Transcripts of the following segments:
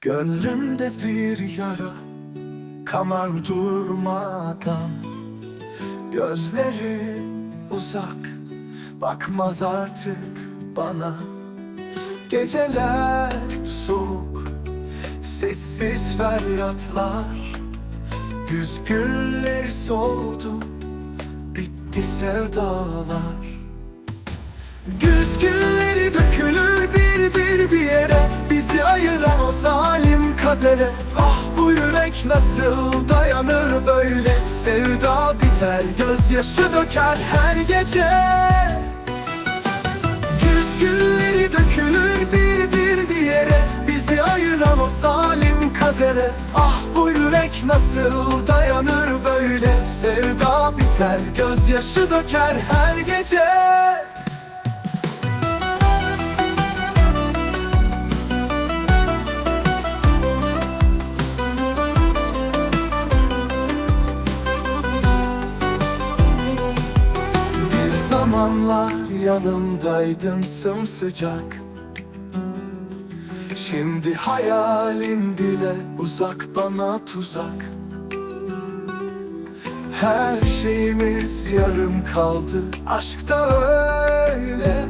Gönlümde bir yara Kamar durmadan. Gözleri uzak Bakmaz artık bana. Geceler soğuk Sessiz feryatlar. Güz soldu Bitti sevdalar kadere Ah bu yürek nasıl dayanır böyle? Sevda biter gözyaşı döker her gece. Güz gülleri dökülür bir bir yere Bizi ayıran o zalim kadere. Ah bu yürek nasıl dayanır böyle? Sevda biter gözyaşı döker her gece zamanlar yanımdaydın sımsıcak. Şimdi hayalin bile uzak bana tuzak. Her şeyimiz yarım kaldı aşkta öyle.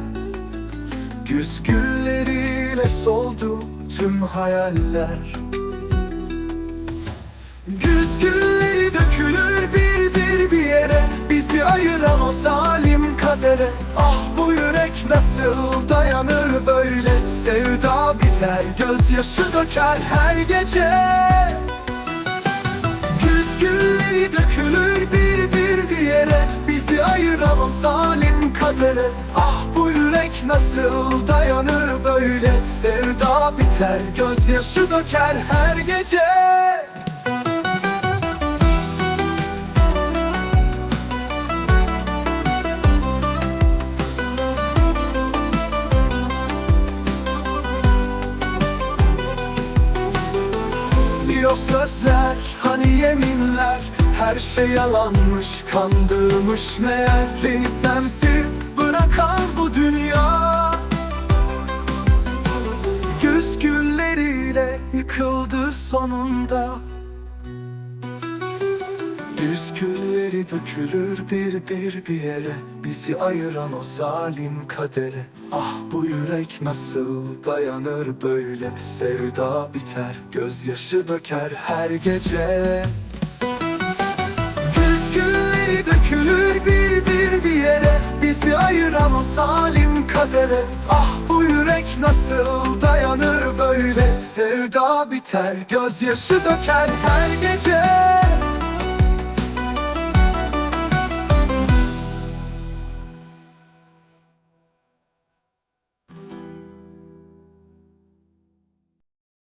Güz gülleriyle soldu tüm hayaller Ayıran o zalim kadere. Ah bu yürek nasıl dayanır böyle? Sevda biter gözyaşı döker her gece. Güz gülleri dökülür bir bir bir yere. Bizi ayıran o zalim kadere. Ah bu yürek nasıl dayanır böyle? Sevda biter gözyaşı döker her gece Yok sözler, hani yeminler Her şey yalanmış, kandırmış meğer. Beni sensiz bırakan bu dünya. Güz gülleriyle yıkıldı sonunda. Düz gülleri dökülür bir bir bir yere. Bizi ayıran o zalim kadere. Ah bu yürek nasıl dayanır böyle? Sevda biter gözyaşı döker her gece. Güz gülleri dökülür bir bir bir yere. Bizi ayıran o zalim kadere. Ah bu yürek nasıl dayanır böyle? Sevda biter gözyaşı döker her gece